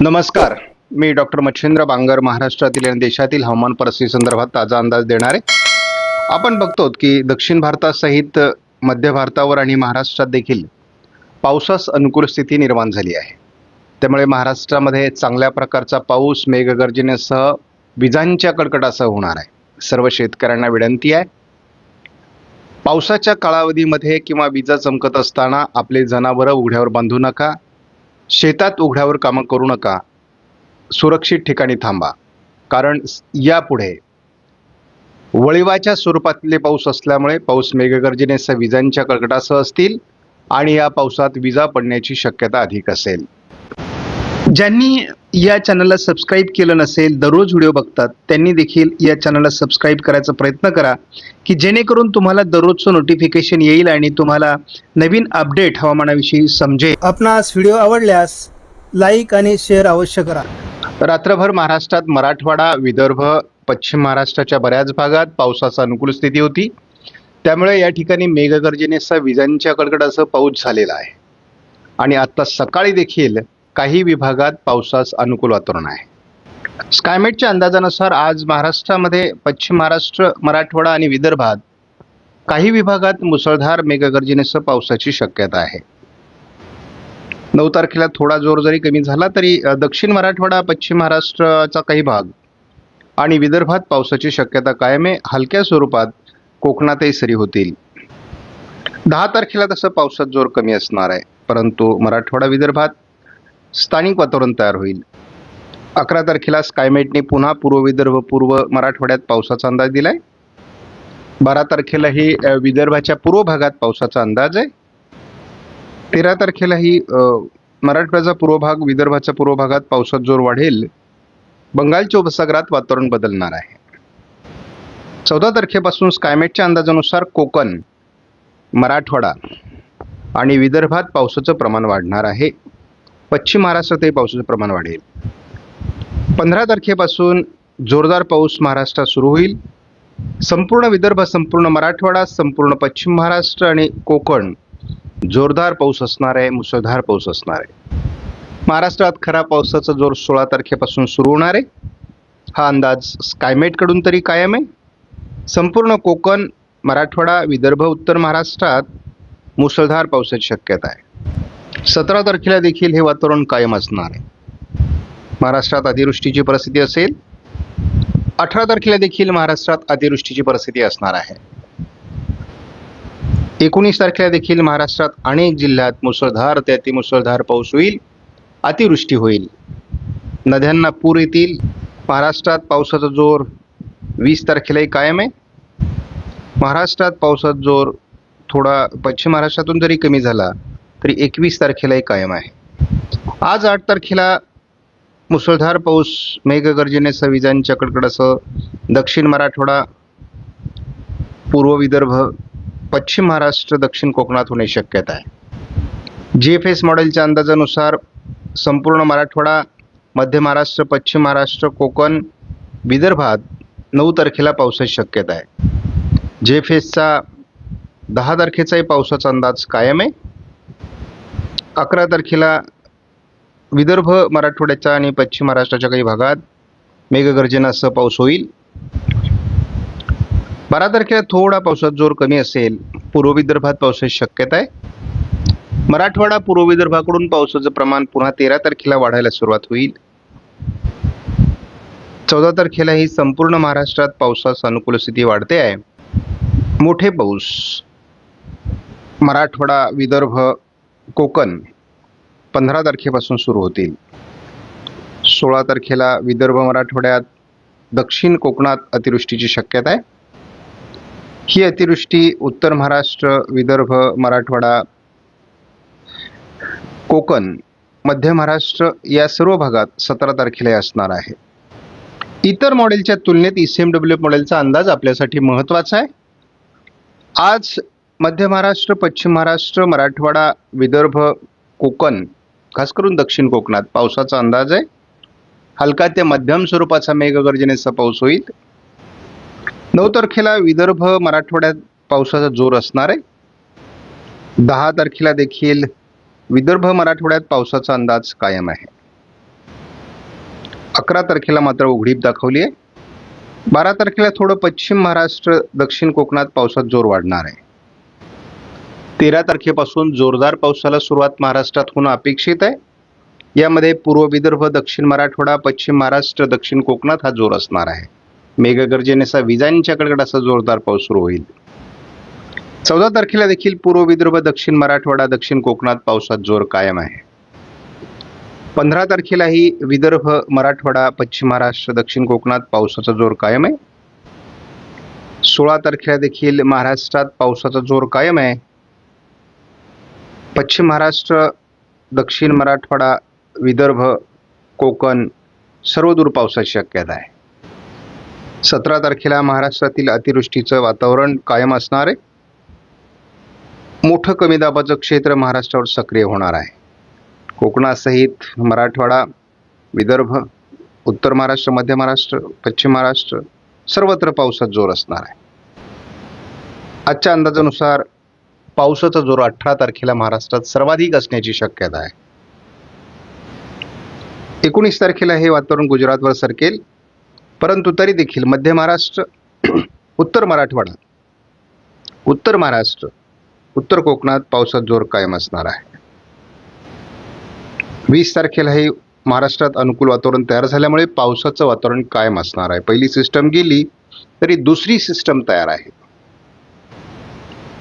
नमस्कार. मी डॉक्टर मच्छिंद्र बांगर महाराष्ट्रातील आणि देशातील हवामान परिस्थिती संदर्भात ताजा अंदाज देणार. आहे आपण बघतो की दक्षिण भारतासहित मध्य भारतावर आणि महाराष्ट्रात देखील पावसास अनुकूल स्थिती निर्माण झाली आहे. त्यामुळे महाराष्ट्रामध्ये चांगल्या प्रकारचा पाऊस मेघगर्जनेसह विजांच्या कडकडासह होणार आहे. सर्व शेतकऱ्यांना विनंती आहे. पावसाच्या कालावधीमध्ये किंवा विजा चमकत असताना आपले जनावरं उघड्यावर बांधू नका. शेतात उघड्यावर कामं करू नका. सुरक्षित ठिकाणी थांबा. कारण यापुढे वळिवाच्या स्वरूपातले पाऊस असल्यामुळे पाऊस मेघगर्जनेसह विजांच्या कडकडासह असतील आणि या पावसात विजा पडण्याची शक्यता अधिक असेल. ज्यांनी या चॅनलला सबस्क्राईब केलं नसेल दररोज व्हिडिओ बघतात त्यांनी देखील या चॅनलला सबस्क्राईब करायचा प्रयत्न करा की जेणेकरून तुम्हाला दररोजचं नोटिफिकेशन येईल आणि तुम्हाला नवीन अपडेट हवामानाविषयी समजेल. आपणास व्हिडिओ आवडल्यास लाईक आणि शेअर अवश्य करा. रात्रभर महाराष्ट्रात मराठवाडा विदर्भ पश्चिम महाराष्ट्राच्या बऱ्याच भागात पावसाचा अनुकूल स्थिती होती. त्यामुळे या ठिकाणी मेघगर्जनेसह विजांच्या कडकडासह पाऊस झालेला आहे. आणि आता सकाळी देखील काही विभागात पावसास अनुकूल वातावरण आहे. स्कायमेटच्या अंदाजानुसार आज महाराष्ट्रामध्ये पश्चिम महाराष्ट्र मराठवाडा आणि विदर्भात काही विभागात मुसळधार मेघगर्जनेसह पावसाची शक्यता आहे. नऊ तारखेला थोडा जोर जरी कमी झाला तरी दक्षिण मराठवाडा पश्चिम महाराष्ट्राचा काही भाग आणि विदर्भात पावसाची शक्यता कायम आहे. हलक्या स्वरूपात कोकणातही सरी होतील. दहा तारखेला तसं पावसात जोर कमी असणार आहे. परंतु मराठवाडा विदर्भात स्थानिक वातावरण तयार होईल. अकरा तारखेला स्कायमेटने पुन्हा पूर्व विदर्भ पूर्व मराठवाड्यात पावसाचा अंदाज दिलाय. बारा तारखेलाही विदर्भाच्या पूर्व भागात पावसाचा अंदाज आहे. तेरा तारखेलाही मराठवाड्याचा पूर्व भाग विदर्भाच्या पूर्व भागात पावसात जोर वाढेल. बंगालच्या उपसागरात वातावरण बदलणार आहे. चौदा तारखेपासून स्कायमेटच्या अंदाजानुसार कोकण मराठवाडा आणि विदर्भात पावसाचं प्रमाण वाढणार आहे. पश्चिम महाराष्ट्रातही पावसाचं प्रमाण वाढेल. पंधरा तारखेपासून जोरदार पाऊस महाराष्ट्रात सुरू होईल. संपूर्ण विदर्भ संपूर्ण मराठवाडा संपूर्ण पश्चिम महाराष्ट्र आणि कोकण जोरदार पाऊस असणार आहे मुसळधार पाऊस असणार आहे. महाराष्ट्रात खरा पावसाचा जोर सोळा तारखेपासून सुरू होणार आहे. हा अंदाज स्कायमेटकडून तरी कायम आहे. संपूर्ण कोकण मराठवाडा विदर्भ उत्तर महाराष्ट्रात मुसळधार पावसाची शक्यता आहे. सतरा तारखेला देखील हे वातावरण कायम असणार आहे. महाराष्ट्रात अतिवृष्टीची परिस्थिती असेल अठरा तारखेला देखील महाराष्ट्रात अतिवृष्टीची परिस्थिती असणार आहे. एकोणीस तारखेला देखील महाराष्ट्रात अनेक जिल्ह्यात मुसळधार ते अतिमुसळधार पाऊस होईल अतिवृष्टी होईल. नद्यांना पूर येतील महाराष्ट्रात पावसाचा जोर वीस तारखेलाही कायम आहे. महाराष्ट्रात पावसाचा जोर थोडा पश्चिम महाराष्ट्रातून जरी कमी झाला तरी एकवीस तारखेलाही कायम आहे. आज आठ तारखेला मुसळधार पाऊस मेघगर्जनेसह विजांच्या कडकडासह दक्षिण मराठवाडा पूर्व विदर्भ पश्चिम महाराष्ट्र दक्षिण कोकणात होण्याची शक्यता आहे. जी एफ एस मॉडेलच्या अंदाजानुसार संपूर्ण मराठवाडा मध्य महाराष्ट्र पश्चिम महाराष्ट्र कोकण विदर्भात नऊ तारखेला पावसाची शक्यता आहे. जे एफ एसचा दहा तारखेचाही पावसाचा अंदाज कायम आहे. अकरा तारखेला विदर्भ मराठवाड्याच्या आणि पश्चिम महाराष्ट्राच्या काही भागात मेघगर्जनासह पाऊस होईल. बारा तारखेला थोडा पावसात जोर कमी असेल. पूर्व विदर्भात पावसाची शक्यता आहे. मराठवाडा पूर्व विदर्भाकडून पावसाचं प्रमाण पुन्हा तेरा तारखेला वाढायला सुरुवात होईल. चौदा तारखेला ही संपूर्ण महाराष्ट्रात पावसास अनुकूल स्थिती वाढते आहे. मोठे पाऊस. मराठवाडा विदर्भ कोकण पंधरा तारखेपासून सुरू होतील. सोळा तारखेला विदर्भ मराठवाड्यात दक्षिण कोकणात अतिवृष्टीची शक्यता आहे ही अतिवृष्टी उत्तर महाराष्ट्र विदर्भ मराठवाडा कोकण मध्य महाराष्ट्र या सर्व भागात सतरा तारखेला असणार आहे. इतर मॉडेलच्या तुलनेत ई सी एम डब्ल्यू मॉडेलचा अंदाज आपल्यासाठी महत्त्वाचा आहे. आज मध्य महाराष्ट्र पश्चिम महाराष्ट्र मराठवाडा विदर्भ कोकण खास करून दक्षिण कोकणात पावसाचा अंदाज आहे. हलका ते मध्यम स्वरूपाचा मेघगर्जनेचा पाऊस होईल. नऊ तारखेला विदर्भ मराठवाड्यात पावसाचा जोर असणार आहे. दहा तारखेला देखील विदर्भ मराठवाड्यात पावसाचा अंदाज कायम आहे. अकरा तारखेला मात्र उघडीप दाखवली आहे. बारा तारखेला थोडं पश्चिम महाराष्ट्र दक्षिण कोकणात पावसात जोर वाढणार आहे. तेरा तारखेपासून जोरदार पावसाला सुरुवात महाराष्ट्रात होणं अपेक्षित आहे. यामध्ये पूर्व विदर्भ दक्षिण मराठवाडा पश्चिम महाराष्ट्र दक्षिण कोकणात हा जोर असणार आहे. मेघगर्जनेचा विजांच्या कडकडाचा जोरदार पाऊस सुरू होईल. चौदा तारखेला देखील पूर्व विदर्भ दक्षिण मराठवाडा दक्षिण कोकणात पावसात जोर कायम आहे. पंधरा तारखेलाही विदर्भ मराठवाडा पश्चिम महाराष्ट्र दक्षिण कोकणात पावसाचा जोर कायम आहे. सोळा तारखेला देखील महाराष्ट्रात पावसाचा जोर कायम आहे. पश्चिम महाराष्ट्र दक्षिण मराठवाडा विदर्भ कोकण सर्वदूर पावसाची शक्यता आहे. सतरा तारखेला महाराष्ट्रातील अतिवृष्टीचं वातावरण कायम असणार आहे. मोठं कमी दाबाचं क्षेत्र महाराष्ट्रावर सक्रिय होणार आहे. कोकणासहित मराठवाडा विदर्भ उत्तर महाराष्ट्र मध्य महाराष्ट्र पश्चिम महाराष्ट्र सर्वत्र पावसात जोर असणार आहे. आजच्या अंदाजानुसार पावसाचा जोर अठरा तारखेला महाराष्ट्रात सर्वाधिक असण्याची शक्यता आहे. एकोणीस तारखेला हे वातावरण गुजरातवर सरकेल परंतु तरी देखील मध्य महाराष्ट्र उत्तर मराठवाडा उत्तर महाराष्ट्र उत्तर कोकणात पावसात जोर कायम असणार आहे. वीस तारखेला हे महाराष्ट्रात अनुकूल वातावरण तयार झाल्यामुळे पावसाचं वातावरण कायम असणार आहे. पहिली सिस्टम गेली तरी दुसरी सिस्टम तयार आहे.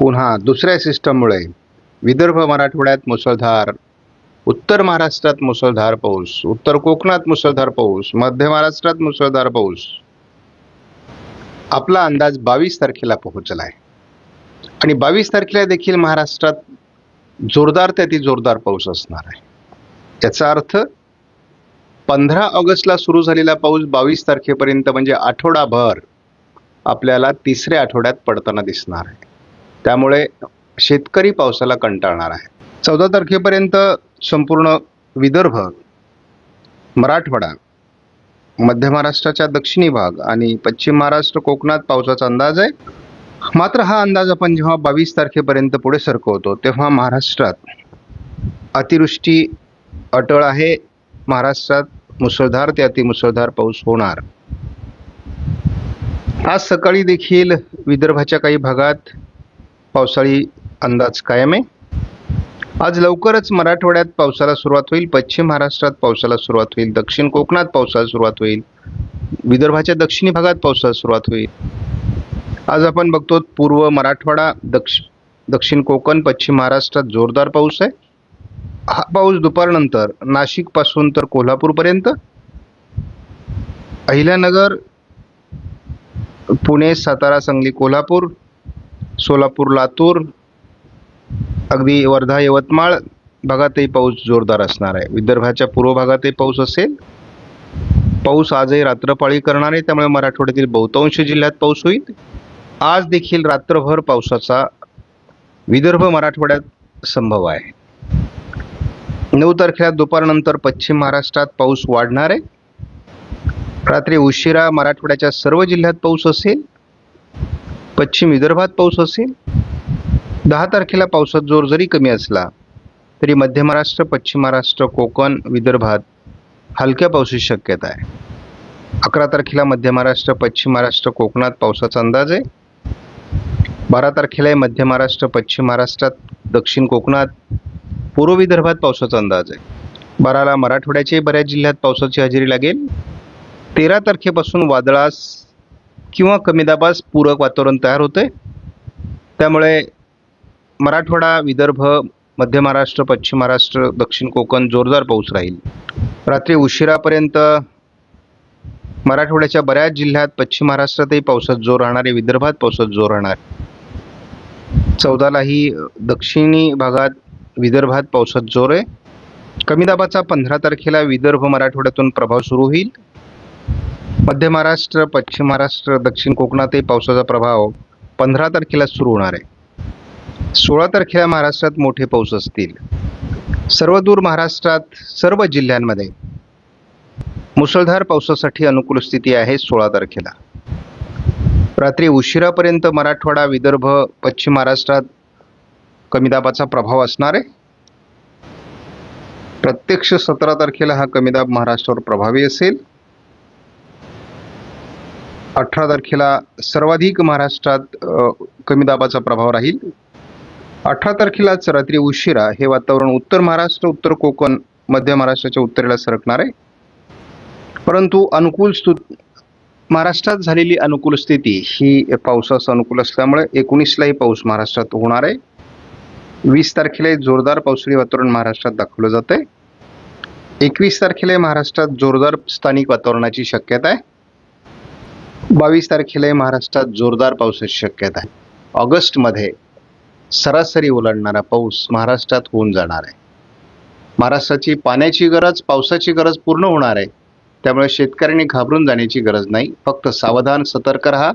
पुन्हा दुसऱ्या सिस्टममुळे विदर्भ मराठवाड्यात मुसळधार उत्तर महाराष्ट्रात मुसळधार पाऊस उत्तर कोकणात मुसळधार पाऊस मध्य महाराष्ट्रात मुसळधार पाऊस. आपला अंदाज बावीस तारखेला पोहोचला आहे. आणि बावीस तारखेला देखील महाराष्ट्रात जोरदार ते जोरदार पाऊस असणार आहे. याचा अर्थ पंधरा ऑगस्टला सुरू झालेला पाऊस बावीस तारखेपर्यंत म्हणजे आठवडाभर आपल्याला तिसऱ्या आठवड्यात पडताना दिसणार आहे. त्यामुळे शेतकरी पावसाला कंटाळणार आहे. चौदा तारखेपर्यंत संपूर्ण विदर्भ मराठवाडा मध्य महाराष्ट्राच्या दक्षिणी भाग आणि पश्चिम महाराष्ट्र कोकणात पावसाचा अंदाज आहे. मात्र हा अंदाज आपण जेव्हा बावीस तारखेपर्यंत पुढे सरकवतो तेव्हा महाराष्ट्रात अतिवृष्टी अटळ आहे. महाराष्ट्रात मुसळधार ते अतिमुसळधार पाऊस होणार. आज सकाळी देखील विदर्भाच्या काही भागात पावसाळी अंदाज कायम आहे. आज लवकरच मराठवाड्यात पावसाला सुरुवात होईल. पश्चिम महाराष्ट्रात पावसाला सुरुवात होईल. दक्षिण कोकणात पावसाला सुरुवात होईल. विदर्भाच्या दक्षिणी भागात पावसाला सुरुवात होईल. आज आपण बघतो पूर्व मराठवाडा दक्ष दक्षिण कोकण पश्चिम महाराष्ट्रात जोरदार पाऊस आहे. हा पाऊस दुपारनंतर नाशिकपासून तर कोल्हापूरपर्यंत. अहिल्यानगर पुणे सातारा सांगली कोल्हापूर सोलापूर लातूर अगदी वर्धा यवतमाळ भागातही पाऊस जोरदार असणार आहे. विदर्भाच्या पूर्व भागातही पाऊस असेल. पाऊस आजही रात्रपाळी करणार आहे त्यामुळे मराठवाड्यातील बहुतांश जिल्ह्यात पाऊस होईल. आज देखील रात्रभर पावसाचा विदर्भ मराठवाड्यात संभव आहे. नऊ तारखेला दुपारनंतर पश्चिम महाराष्ट्रात पाऊस वाढणार आहे. रात्री उशिरा मराठवाड्याच्या सर्व जिल्ह्यात पाऊस असेल. पश्चिम विदर्भात पाऊस असेल. दहा तारखेला पावसात जोर जरी कमी असला तरी मध्य महाराष्ट्र पश्चिम महाराष्ट्र कोकण विदर्भात हलक्या पावसाची शक्यता आहे. अकरा तारखेला मध्य महाराष्ट्र पश्चिम महाराष्ट्र कोकणात पावसाचा अंदाज आहे. बारा तारखेला मध्य महाराष्ट्र पश्चिम महाराष्ट्रात दक्षिण कोकणात पूर्व विदर्भात पावसाचा अंदाज आहे. बाराला मराठवाड्याच्याही बऱ्याच जिल्ह्यात पावसाची हजेरी लागेल. तेरा तारखेपासून वादळास किंवा कमी दाबास पूरक वातावरण तयार होते त्यामुळे मराठवाडा विदर्भ मध्य महाराष्ट्र पश्चिम महाराष्ट्र दक्षिण कोकण जोरदार पाऊस राहील. रात्री उशिरापर्यंत मराठवाड्याच्या बऱ्याच जिल्ह्यात पश्चिम महाराष्ट्रातही पावसात जोर राहणार आहे विदर्भात पावसात जोर राहणार चौदालाही दक्षिणी भागात विदर्भात पावसात जोर आहे. कमी दाबाचा पंधरा तारखेला विदर्भ मराठवाड्यातून प्रभाव सुरू होईल. मध्य महाराष्ट्र पश्चिम महाराष्ट्र दक्षिण कोकणातही पावसाचा प्रभाव पंधरा तारखेला सुरू होणार आहे. सोळा तारखेला महाराष्ट्रात मोठे पाऊस असतील. सर्वदूर महाराष्ट्रात सर्व जिल्ह्यांमध्ये मुसळधार पावसासाठी अनुकूल स्थिती आहे सोळा तारखेला. रात्री उशिरापर्यंत मराठवाडा विदर्भ पश्चिम महाराष्ट्रात कमी दाबाचा प्रभाव असणार आहे. प्रत्यक्ष सतरा तारखेला हा कमी दाब महाराष्ट्रावर प्रभावी असेल. अठरा तारखेला सर्वाधिक महाराष्ट्रात कमी दाबाचा प्रभाव राहील. अठरा तारखेलाच रात्री उशिरा हे वातावरण उत्तर महाराष्ट्र उत्तर कोकण मध्य महाराष्ट्राच्या उत्तरेला सरकणार आहे. परंतु अनुकूल स्तु महाराष्ट्रात झालेली अनुकूल स्थिती ही पावसास अनुकूल असल्यामुळे एकोणीसलाही पाऊस महाराष्ट्रात होणार आहे. वीस तारखेला जोरदार पावसाळी वातावरण महाराष्ट्रात दाखवलं जात आहे एकवीस तारखेला महाराष्ट्रात जोरदार स्थानिक वातावरणाची शक्यता आहे. बावीस तारखेला महाराष्ट्रात जोरदार पावसाची शक्यता आहे. ऑगस्टमध्ये सरासरी ओलांडणारा पाऊस महाराष्ट्रात होऊन जाणार आहे. महाराष्ट्राची पाण्याची गरज पावसाची गरज पूर्ण होणार आहे. त्यामुळे शेतकऱ्यांनी घाबरून जाण्याची गरज नाही. फक्त सावधान सतर्क राहा.